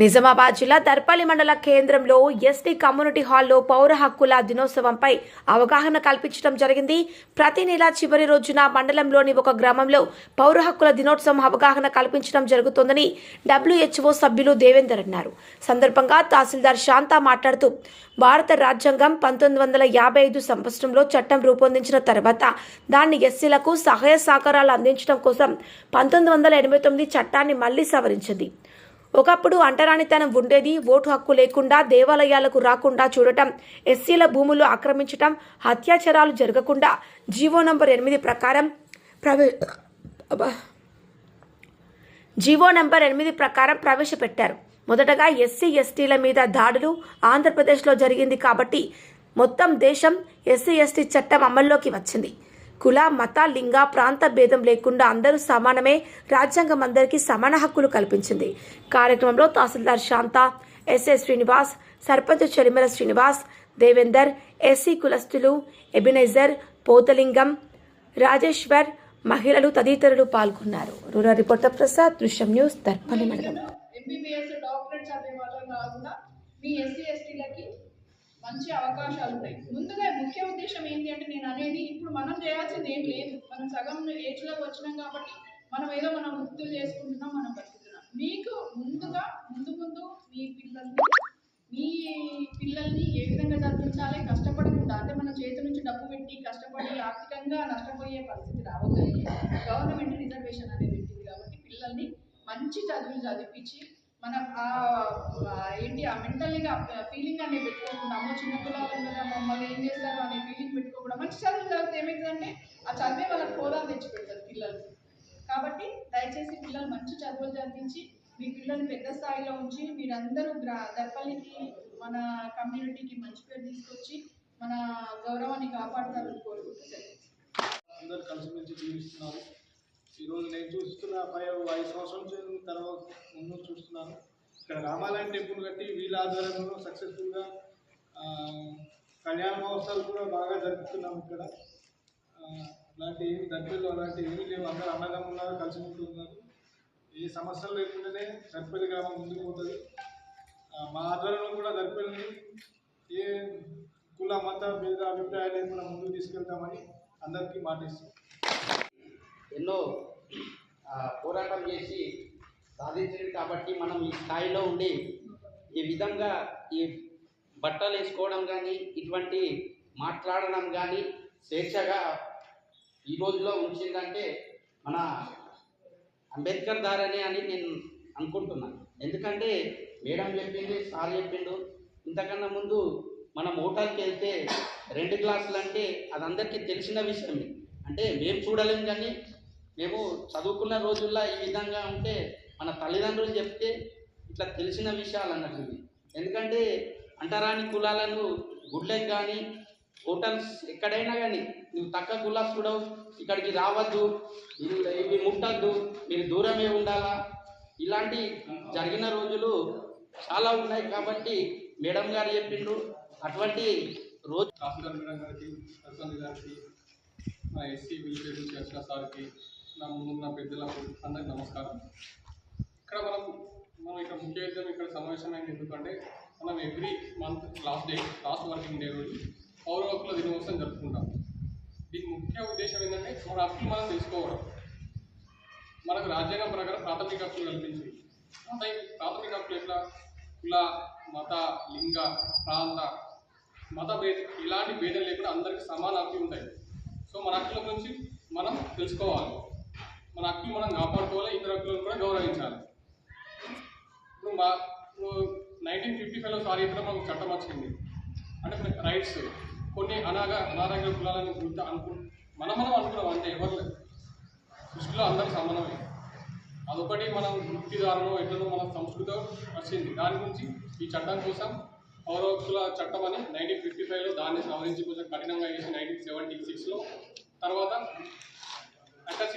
నిజామాబాద్ జిల్లా దర్పల్లి మండల కేంద్రంలో ఎస్టీ కమ్యూనిటీ హాల్లో పౌర హక్కుల దినోత్సవంపై అవగాహన కల్పించడం జరిగింది. ప్రతి నెల చివరి రోజున మండలంలోని ఒక గ్రామంలో పౌర హక్కుల దినోత్సవం అవగాహన కల్పించడం జరుగుతోందని డబ్ల్యూహెచ్ఓ సభ్యులు దేవేందర్ అన్నారు. సందర్భంగా తహసీల్దార్ శాంత మాట్లాడుతూ భారత రాజ్యాంగం పంతొమ్మిది వందల యాభై ఐదు సంవత్సరంలో చట్టం రూపొందించిన తర్వాత దాన్ని ఎస్సీలకు సహాయ సహకారాలు అందించడం కోసం పంతొమ్మిది వందల ఎనభై తొమ్మిది చట్టాన్ని మళ్ళీ సవరించింది. ఒకప్పుడు అంటరానితనం ఉండేది ఓటు హక్కు లేకుండా దేవాలయాలకు రాకుండా చూడటం ఎస్సీల భూములు ఆక్రమించటం అత్యాచారాలు జరగకుండా. జీవో నంబర్ ఎనిమిది ప్రకారం ప్రవే జీవో నంబర్ ఎనిమిది ప్రకారం ప్రవేశపెట్టారు. మొదటగా ఎస్సీ ఎస్టీల మీద దాడులు ఆంధ్రప్రదేశ్లో జరిగింది కాబట్టి మొత్తం దేశం ఎస్సీ ఎస్టీ చట్టం అమల్లోకి వచ్చింది. కుల మత లింగ ప్రాంత భేదం లేకుండా అందరూ సమానమే. రాజ్యాంగం అందరికీ సమాన హక్కులు కల్పించింది. కార్యక్రమంలో తహసీల్దార్ శాంత ఎస్ఎస్ శ్రీనివాస్ సర్పంచ్ చెలిమల శ్రీనివాస్ దేవేందర్ ఎస్సీ కులస్తులు ఎబినైజర్ పోతలింగం రాజేశ్వర్ మహిళలు తదితరులు పాల్గొన్నారు. రూరల్ రిపోర్టర్ ప్రసాద్ దృశ్యం న్యూస్ దర్పణి మండలం. ఎంబీబీఎస్ డాక్టరేట్ చదివే వాళ్ళం కాకుండా మీ ఎస్సీ ఎస్టీలకి మంచి అవకాశాలు ఉంటాయి. ముందుగా ముఖ్య ఉద్దేశం ఏంటి అంటే నేను అనేది ఇప్పుడు మనం చేయాల్సింది ఏం లేదు. మనం సగం ఏజ్లోకి వచ్చినాం కాబట్టి మనం ఏదో మనం వృత్తులు చేసుకుంటున్నాం మనం బతుకుతున్నాం. మీకు ముందుగా ముందు ముందు మీ పిల్లల్ని మీ పిల్లల్ని ఏ విధంగా చదివించాలి కష్టపడకుండా అంటే మన చేతి నుంచి డబ్బు పెట్టి కష్టపడి ఆర్థికంగా నష్టపోయే పరిస్థితి రావద్దని గవర్నమెంట్ రిజర్వేషన్ అనేది పెట్టింది కాబట్టి పిల్లల్ని మంచి చదువులు చదివించి మనం ఆ ఏంటి ఆ మెంటల్గా ఫీలింగ్ అనేది పెట్టుకోకుండా అమ్మో చిన్న పిల్లలు కదా మమ్మల్ని ఏం చేస్తారు అనే ఫీలింగ్ పెట్టుకోకుండా మంచి చదువు చదివితే ఏమవుతుందంటే ఆ చదివే వాళ్ళకి హోదాలు తెచ్చి పెడతారు పిల్లలు. కాబట్టి దయచేసి పిల్లలు మంచి చదువులు చదివించి మీ పిల్లల్ని పెద్ద స్థాయిలో ఉంచి మీరందరూ గ్రా దర్పల్లికి మన కమ్యూనిటీకి మంచి పేరు తీసుకొచ్చి మన గౌరవాన్ని కాపాడుతారని కోరుకుంటూ అందరు కలిసిమెలిసి జీవిస్తున్నారు. ఈరోజు నేను చూస్తున్న ఫైవ్ ఐదు సంవత్సరాల నుంచి తర్వాత ముందు చూస్తున్నాను. ఇక్కడ రామాలయం టెంపుల్ కట్టి వీళ్ళ ఆధ్వర్యంలో సక్సెస్ఫుల్గా కళ్యాణ మహోత్సవాలు కూడా బాగా జరుపుతున్నాం ఇక్కడ. అలాంటి ఏమి దగ్గరలో అలాంటి ఏమీ లేవు. అందరూ అన్నదం ఉన్నారు. కలిసి ఉంటున్నారు ఏ సమస్యలు లేకుండానే దర్పల్లి గ్రామం ముందుకు పోతుంది. మా ఆధ్వర్యంలో కూడా దర్పల్లిని ఏ కుల మత భేద అభిప్రాయాలు లేకుండా ముందుకు తీసుకెళ్తామని అందరికీ మాటిస్తాం ఎన్నో పోరాటం చేసి సాధించింది కాబట్టి మనం ఈ స్థాయిలో ఉండి ఈ విధంగా ఈ బట్టలు వేసుకోవడం కానీ ఇటువంటి మాట్లాడడం కానీ స్వేచ్ఛగా ఈ రోజులో ఉంచిందంటే మన అంబేద్కర్ దారనే అని నేను అనుకుంటున్నాను. ఎందుకంటే మేడం చెప్పింది సార్ చెప్పిండు. ఇంతకన్నా ముందు మనం హోటల్కి వెళ్తే రెండు గ్లాసులు అంటే అది అందరికీ తెలిసిన విషయమే. అంటే మేము చూడలేం కానీ మేము చదువుకున్న రోజుల్లో ఈ విధంగా ఉంటే మన తల్లిదండ్రులు చెప్తే ఇట్లా తెలిసిన విషయాలు అన్నట్టు ఎందుకంటే అంటరాని కులాలను గుడ్లకు కానీ హోటల్స్ ఎక్కడైనా కానీ నువ్వు తక్కువ కులాస్తుడవు ఇక్కడికి రావద్దు ఇవి ముట్టద్దు మీరు దూరమే ఉండాలా? ఇలాంటి జరిగిన రోజులు చాలా ఉన్నాయి కాబట్టి మేడం గారు చెప్పిండ్రు. అటువంటి రోజు మేడం గారికి గారికి మా ఎస్సీ చేసిన సార్కి నా ముందున్న పెద్దలకు అందరికి నమస్కారం. ఇక్కడ మనం మనం ఇక్కడ ముఖ్య ఉద్దేశం ఇక్కడ సమావేశమైంది ఎందుకంటే మనం every month last day last working day రోజు పౌర హక్కుల దినోత్సవం జరుపుకుంటాం. దీని ముఖ్య ఉద్దేశం ఏంటంటే మన హక్కులు మనం తెలుసుకోవడం. మనకు రాజ్యాంగం ప్రకారం ప్రాథమిక హక్కులు కల్పించింది. అంటే ప్రాథమిక హక్కులు ఎట్లా? కుల మత లింగ ప్రాంత మత భేద ఇలాంటి భేదం లేకుండా అందరికీ సమాన హక్కులు ఉంటాయి. సో మన హక్కుల గురించి మనం తెలుసుకోవాలి. మన హక్కులు మనం కాపాడుకోవాలి ఇతర హక్కులను కూడా గౌరవించాలి. ఇప్పుడు మా ఇప్పుడు నైన్టీన్ ఫిఫ్టీ ఫైవ్లో స్వాతంత్రం మనకు చట్టం వచ్చింది. అంటే రైట్స్ కొన్ని అనాగ అనారోగ్య కులాలని గుర్తు అనుకు మనం మనం అనుకున్నాం అంటే ఎవరు సృష్టిలో అందరికి సమానమే. అదొకటి మనం వృత్తిదారులు ఎట్లనో మన సంస్కృతి వచ్చింది. దాని గురించి ఈ చట్టం కోసం పౌర చట్టం అని నైన్టీన్ ఫిఫ్టీ ఫైవ్లో దాన్ని సవరించి కొంచెం కఠినంగా చేసి నైన్టీన్ సెవెంటీ సిక్స్లో తర్వాత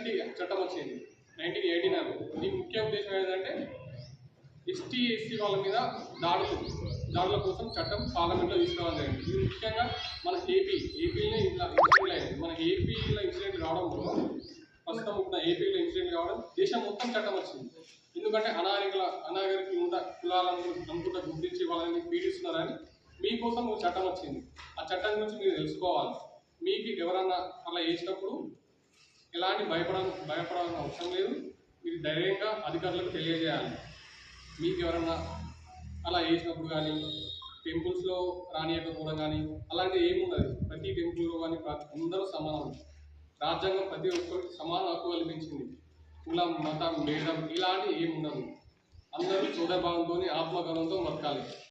ఎస్టీ చట్టం వచ్చింది. నైన్టీన్ ఎయిటీ నైన్ దీని ముఖ్య ఉద్దేశం ఏంటంటే ఎస్టీ ఎస్సీ వాళ్ళ మీద దాడులు దాడుల కోసం చట్టం పార్లమెంట్లో తీసుకురావడం జరిగింది. ఇది ముఖ్యంగా మన ఏపీ ఏపీలో ఇన్సిడెంట్ అయింది. మన ఏపీలో ఇన్సిడెంట్ కావడం వల్ల ప్రస్తుతం ఉన్న ఏపీలో ఇన్సిడెంట్ కావడం దేశం మొత్తం చట్టం వచ్చింది. ఎందుకంటే అనాగరికుల అనాగరికులు ఉన్న కులాలను అనుకుంటా గుర్తించి వాళ్ళని పీడిస్తున్నారని మీకోసం ఒక చట్టం వచ్చింది. ఆ చట్టం గురించి మీరు తెలుసుకోవాలి. మీకు ఎవరన్నా అలా చేసినప్పుడు ఎలాంటి భయపడ భయపడాల్సిన అవసరం లేదు. మీరు ధైర్యంగా అధికారులకు తెలియజేయాలి. మీకు ఎవరన్నా అలా వేసినప్పుడు కానీ టెంపుల్స్లో రానియకపోవడం కానీ అలాంటివి ఏముండదు ప్రతి టెంపుల్లో కానీ ప్రతి అందరూ సమానం. రాజ్యాంగం ప్రతి ఒక్కరికి సమాన హక్కు కల్పించింది. కులం మతం భేదం ఇలాంటివి ఉండదు అందరూ సోదరభావంతో ఆత్మగౌరవంతో బతకాలి